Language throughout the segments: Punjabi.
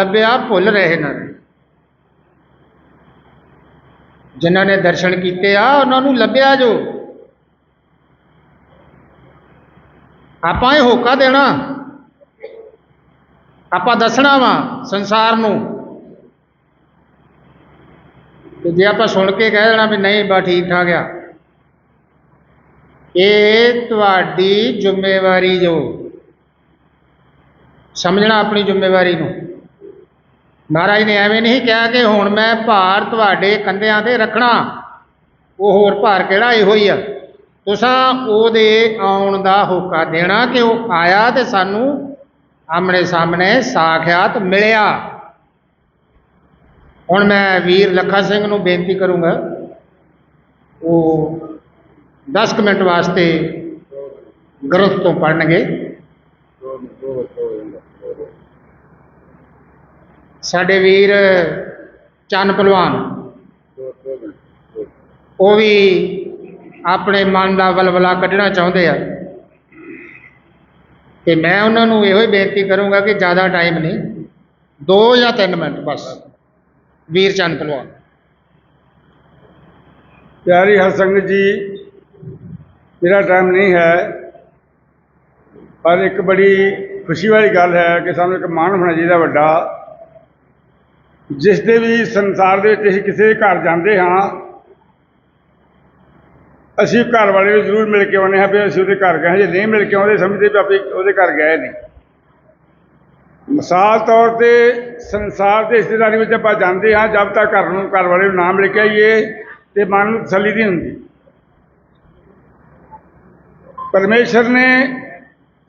ਲੱਭਿਆ ਭੁੱਲ ਰਹੇ ਨੇ। ਜਿਨ੍ਹਾਂ ਨੇ ਦਰਸ਼ਨ ਕੀਤੇ, ਆ ਉਹਨਾਂ ਨੂੰ ਲੱਭਿਆ ਜੋ। ਆਪਾਂ ਇਹ ਹੋਕਾ ਦੇਣਾ। ਆਪਾਂ ਦੱਸਣਾ ਵਾ ਸੰਸਾਰ ਨੂੰ। ਤੇ ਜੇ ਆਪਾਂ ਸੁਣ ਕੇ ਕਹਿ ਦੇਣਾ ਵੀ ਨਹੀਂ ਬਾ ਠੀਕ ਠਾਕ ਆ। ਇਹ ਤੁਹਾਡੀ ਜ਼ਿੰਮੇਵਾਰੀ ਜੋ। ਸਮਝਣਾ ਆਪਣੀ ਜ਼ਿੰਮੇਵਾਰੀ ਨੂੰ। ਮਹਾਰਾਜ ਨੇ ਐਵੇਂ ਨਹੀਂ ਕਿਹਾ ਕਿ ਹੁਣ ਮੈਂ ਭਾਰ ਤੁਹਾਡੇ ਕੰਧਿਆਂ ਤੇ ਰੱਖਣਾ। ਉਹ ਹੋਰ ਭਾਰ ਕਿਹੜਾ ਇਹੋ ਹੀ ਆ? ਤੁਸਾਂ ਉਹਦੇ ਆਉਣ ਦਾ ਹੋਕਾ ਦੇਣਾ ਕਿ ਉਹ ਆਇਆ ਤੇ ਸਾਨੂੰ ਆਮਣੇ ਸਾਹਮਣੇ ਸਾਖਿਆਤ ਮਿਲਿਆ। ਹੁਣ ਮੈਂ ਵੀਰ ਲੱਖਾ ਸਿੰਘ ਨੂੰ ਬੇਨਤੀ ਕਰੂੰਗਾ, ਉਹ 10 ਕੁ ਮਿੰਟ ਵਾਸਤੇ ਗ੍ਰੰਥ ਤੋਂ ਪੜਨਗੇ ਸਾਡੇ ਵੀਰ ਚੰਨ ਪਹਿਲਵਾਨ। ਉਹ ਵੀ ਆਪਣੇ ਮਨ ਦਾ ਵਲਵਲਾ ਕੱਢਣਾ ਚਾਹੁੰਦੇ ਆ। ਤੇ ਮੈਂ ਉਹਨਾਂ ਨੂੰ ਇਹੋ ਹੀ ਬੇਨਤੀ ਕਰੂੰਗਾ ਕਿ ਜ਼ਿਆਦਾ ਟਾਈਮ ਨਹੀਂ 2 ਜਾਂ 3 ਮਿੰਟ ਬਸ, ਵੀਰ ਚੰਨ ਪਹਿਲਵਾਨ। ਪਿਆਰੀ ਹਰਸੰਗਤ ਜੀ, ਮੇਰਾ ਟਾਈਮ ਨਹੀਂ ਹੈ, ਪਰ ਇੱਕ ਬੜੀ ਖੁਸ਼ੀ ਵਾਲੀ ਗੱਲ ਹੈ ਕਿ ਸਾਨੂੰ ਇੱਕ ਮਾਣ ਹੋਣਾ ਚਾਹੀਦਾ ਵੱਡਾ। ਜਿਸ ਦੇ ਵੀ ਸੰਸਾਰ ਦੇ ਵਿੱਚ ਅਸੀਂ ਕਿਸੇ ਘਰ ਜਾਂਦੇ ਹਾਂ, ਅਸੀਂ ਘਰ ਵਾਲੇ ਨੂੰ ਜ਼ਰੂਰ ਮਿਲ ਕੇ ਆਉਂਦੇ ਹਾਂ ਵੀ ਅਸੀਂ ਉਹਦੇ ਘਰ ਗਏ ਹਾਂ। ਜੇ ਨਹੀਂ ਮਿਲ ਕੇ ਆਉਂਦੇ, ਸਮਝਦੇ ਵੀ ਆਪੇ ਉਹਦੇ ਘਰ ਗਏ ਨਹੀਂ। ਮਿਸਾਲ ਤੌਰ ਤੇ ਸੰਸਾਰ ਦੇ ਰਿਸ਼ਤੇਦਾਰੀ ਵਿੱਚ ਆਪਾਂ ਜਾਂਦੇ ਹਾਂ, ਜਦ ਤੱਕ ਘਰ ਨੂੰ, ਘਰ ਵਾਲੇ ਨੂੰ ਨਾ ਮਿਲ ਕੇ ਆਈਏ ਤੇ ਮਨ ਨੂੰ ਤਸੱਲੀ ਨਹੀਂ ਹੁੰਦੀ। ਪਰਮੇਸ਼ਰ ਨੇ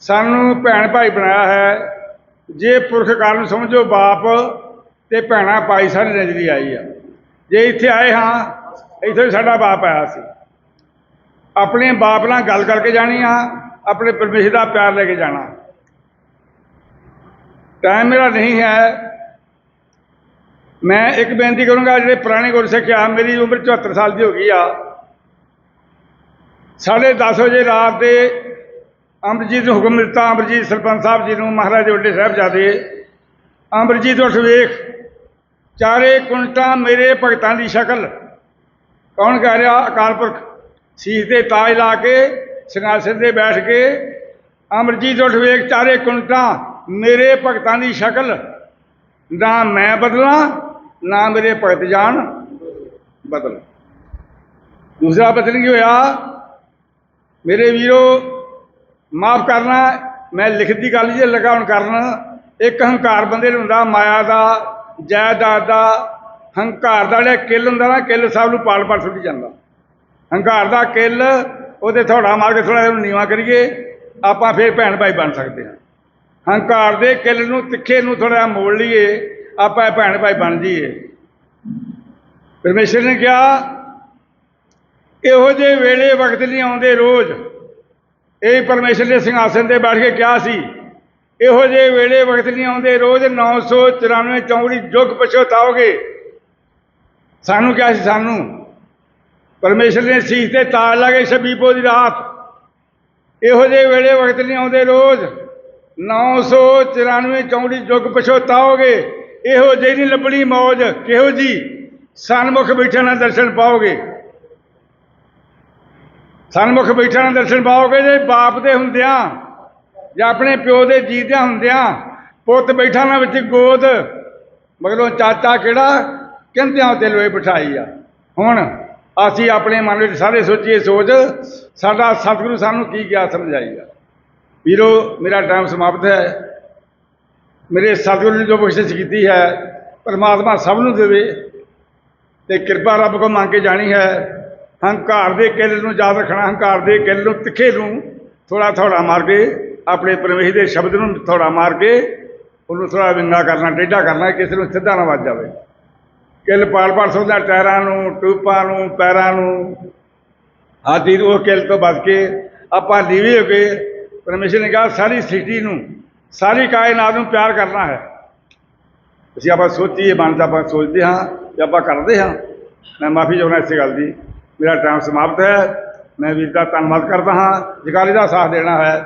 ਸਾਨੂੰ ਭੈਣ ਭਾਈ ਬਣਾਇਆ ਹੈ। ਜੇ ਪੁਰਖ ਕਾਲ ਨੂੰ ਸਮਝੋ ਬਾਪ ਤੇ ਭੈਣਾ ਭਾਈ ਸਾਡੀ ਨਜ਼ਰੀ ਆਈ ਆ। ਜੇ ਇੱਥੇ ਆਏ ਹਾਂ, ਇੱਥੇ ਵੀ ਸਾਡਾ ਬਾਪ ਆਇਆ ਸੀ। ਆਪਣੇ ਬਾਪ ਨਾਲ ਗੱਲ ਕਰਕੇ ਜਾਣੀ ਆ, ਆਪਣੇ ਪਰਮੇਸ਼ਰ ਦਾ ਪਿਆਰ ਲੈ ਕੇ ਜਾਣਾ। ਟਾਈਮ ਮੇਰਾ ਨਹੀਂ ਹੈ। ਮੈਂ ਇੱਕ ਬੇਨਤੀ ਕਰੂੰਗਾ, ਜਿਹੜੇ ਪੁਰਾਣੇ ਗੁਰਸਿੱਖ ਆ, ਮੇਰੀ ਉਮਰ 74 ਸਾਲ ਦੀ ਹੋ ਗਈ ਆ। ਸਾਢੇ ਦਸ ਵਜੇ ਰਾਤ ਦੇ ਅਮਰਜੀਤ ਨੂੰ ਹੁਕਮ ਦਿੱਤਾ ਅਮਰਜੀਤ ਸਰਪੰਚ ਸਾਹਿਬ ਜੀ ਨੂੰ ਮਹਾਰਾਜ ਓਡੇ ਵੱਡੇ ਸਾਹਿਬਜ਼ਾਦੇ। ਅੰਮ੍ਰਿਤਜੀਤ ਉੱਠ ਵੇਖ ਚਾਰੇ ਕੁੰਟਾਂ ਮੇਰੇ ਭਗਤਾਂ ਦੀ ਸ਼ਕਲ। ਕੌਣ ਕਹਿ ਰਿਹਾ? ਅਕਾਲ ਪੁਰਖ। ਸੀਸ ਤੇ ਤਾਜ ਲਾ ਕੇ, ਸਿੰਘਾਸਨ ਤੇ ਬੈਠ ਕੇ ਅਮਰਜੀਤ ਉੱਠ ਵੇਖ ਚਾਰੇ ਕੁੰਟਾਂ ਮੇਰੇ ਭਗਤਾਂ ਦੀ ਸ਼ਕਲ। ਨਾ ਮੈਂ ਬਦਲਾਂ, ਨਾ ਮੇਰੇ ਭਗਤ ਜਾਣ ਬਦਲ। ਦੂਸਰਾ ਬਚਨ ਕੀ ਹੋਇਆ? ਮੇਰੇ ਵੀਰੋ, ਮਾਫ ਕਰਨਾ, ਮੈਂ ਲਿਖਤੀ ਗੱਲ ਜੇ ਲਗਾਉਣ ਕਰਨ, ਇੱਕ ਹੰਕਾਰ ਬੰਦੇ ਨੂੰ ਹੁੰਦਾ, ਮਾਇਆ ਦਾ ਜਾਇਦਾਦ ਦਾ ਹੰਕਾਰ ਦਾ ਜਿਹੜਾ ਕਿੱਲ ਹੁੰਦਾ ਨਾ, ਕਿੱਲ ਸਾਹਿਬ ਨੂੰ ਪਾਲ ਪਾਲ ਸੁੱਟ ਜਾਂਦਾ। ਹੰਕਾਰ ਦਾ ਕਿੱਲ, ਉਹਦੇ ਥੋੜਾ ਮਾਰ ਕੇ ਥੋੜਾ ਜਿਹਾ ਨੀਵਾ ਕਰੀਏ, ਆਪਾਂ ਫੇਰ ਭੈਣ ਭਾਈ ਬਣ ਸਕਦੇ ਹਾਂ। ਹੰਕਾਰ ਦੇ ਕਿੱਲ ਨੂੰ, ਤਿੱਖੇ ਨੂੰ ਥੋੜਾ ਜਿਹਾ ਮੋੜ ਲਈਏ, ਆਪਾਂ ਭੈਣ ਭਾਈ ਬਣ ਜਾਈਏ। ਪਰਮੇਸ਼ਰ ਨੇ ਕਿਹਾ, ਇਹੋ ਜਿਹੇ ਵੇਲੇ ਵਕਤ ਨਹੀਂ ਆਉਂਦੇ ਰੋਜ਼। ਇਹ ਪਰਮੇਸ਼ਰ ਦੇ ਸਿੰਘਾਸਨ ਤੇ ਬੈਠ ਕੇ ਕਿਹਾ ਸੀ ਇਹੋ ਜਿਹੇ ਵੇਲੇ ਵਕਤ ਨਹੀਂ ਆਉਂਦੇ, ਰੋਜ਼ 994 ਚੌਂਕੜੀ ਜੁਗ ਪਛਤਾਓਗੇ ਸਾਨੂੰ ਕਿਹਾ ਸੀ, ਸਾਨੂੰ। ਪਰਮੇਸ਼ਰ ਨੇ ਸੀਸ ਤੇ ਤਾਜ ਲਾ ਕੇ ਛਬੀਪੋ ਦੀ ਰਾਤ। ਇਹੋ ਜਿਹੇ ਵੇਲੇ ਵਕਤ ਨਹੀਂ ਆਉਂਦੇ, ਰੋਜ਼ 994 ਚੌਂਕੜੀ ਜੁਗ ਪਛਤਾਓਗੇ ਇਹੋ ਜਿਹੀ ਨਹੀਂ ਲੱਭਣੀ ਮੌਜ, ਕਿਹੋ ਜੀ ਸਨਮੁਖ ਬੈਠਣ ਨਾਲ ਦਰਸ਼ਨ ਪਾਓਗੇ। ਸਨਮੁਖ ਬੈਠਣ ਨਾਲ ਦਰਸ਼ਨ ਪਾਓਗੇ ਜੇ ਬਾਪ ਦੇ ਹੁੰਦਿਆਂ ਜਾਂ ਆਪਣੇ ਪਿਓ ਦੇ ਜੀਦਿਆਂ ਹੁੰਦਿਆਂ ਪੁੱਤ ਬੈਠਾ ਨਾ ਵਿੱਚ ਗੋਦ, ਮਗਰੋਂ ਚਾਚਾ ਕਿਹੜਾ? ਕਹਿੰਦਿਆਂ ਤੇ ਲੋਏ ਬਿਠਾਈ ਆ। ਹੁਣ ਅਸੀਂ ਆਪਣੇ ਮਨ ਵਿੱਚ ਸਾਰੇ ਸੋਚੀਏ ਸੋਚ, ਸਾਡਾ ਸਤਿਗੁਰੂ ਸਾਨੂੰ ਕੀ ਗਿਆ ਸਮਝਾਈਗਾ ਵੀਰੋ, ਮੇਰਾ ਟਾਈਮ ਸਮਾਪਤ ਹੈ। ਮੇਰੇ ਸਤਿਗੁਰੂ ਨੇ ਜੋ ਬਖਸ਼ਿਸ਼ ਕੀਤੀ ਹੈ, ਪਰਮਾਤਮਾ ਸਭ ਨੂੰ ਦੇਵੇ ਤੇ ਕਿਰਪਾ ਰੱਬ ਕੋ ਮੰਗ ਕੇ ਜਾਣੀ ਹੈ। ਹੰਕਾਰ ਦੇ ਕਿੱਲ ਨੂੰ ਯਾਦ ਰੱਖਣਾ, ਹੰਕਾਰ ਦੇ ਕਿੱਲ ਨੂੰ ਤਿੱਖੇ ਨੂੰ ਥੋੜਾ ਥੋੜਾ ਮਾਰ ਕੇ ਆਪਣੇ ਪਰਮੇਸ਼ਰ ਦੇ ਸ਼ਬਦ ਨੂੰ ਥੋੜਾ ਮਾਰ ਕੇ ਉਹਨੂੰ ਥੋੜਾ ਵਿੰਗਾ ਕਰਨਾ, ਟੇਢਾ ਕਰਨਾ, ਕਿਸੇ ਨੂੰ ਸਿੱਧਾ ਨਾ ਵੱਜ ਜਾਵੇ। ਕਿੱਲ ਪਾਲ ਪਾਲ ਸੋਦਾ, ਟਾਇਰਾਂ ਨੂੰ, ਟੂਪਾਂ ਨੂੰ, ਪੈਰਾਂ ਨੂੰ। ਆਦਿ ਉਹ ਕਿੱਲ ਤੋਂ ਬਚ ਕੇ ਆਪਾਂ ਨੀਵੇਂ ਹੋ ਕੇ ਪਰਮੇਸ਼ਰ ਨੇ ਕਿਹਾ, ਸਾਰੀ ਸ੍ਰਿਸ਼ਟੀ ਨੂੰ, ਸਾਰੀ ਕਾਇਨਾਤ ਨੂੰ ਪਿਆਰ ਕਰਨਾ ਹੈ। ਅਸੀਂ ਆਪਾਂ ਸੋਚੀਏ, ਮਨ 'ਚ ਆਪਾਂ ਸੋਚਦੇ ਹਾਂ ਤੇ ਆਪਾਂ ਕਰਦੇ ਹਾਂ। ਮੈਂ ਮਾਫੀ ਚਾਹੁੰਦਾ ਇਸ ਗੱਲ ਦੀ। ਮੇਰਾ ਟਾਈਮ ਸਮਾਪਤ ਹੈ। ਮੈਂ ਵੀਰ ਦਾ ਧੰਨਵਾਦ ਕਰਦਾ ਹਾਂ। ਜਗਾਲੀ ਦਾ ਸਾਥ ਦੇਣਾ ਹੈ।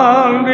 ਭਗਵਾਨ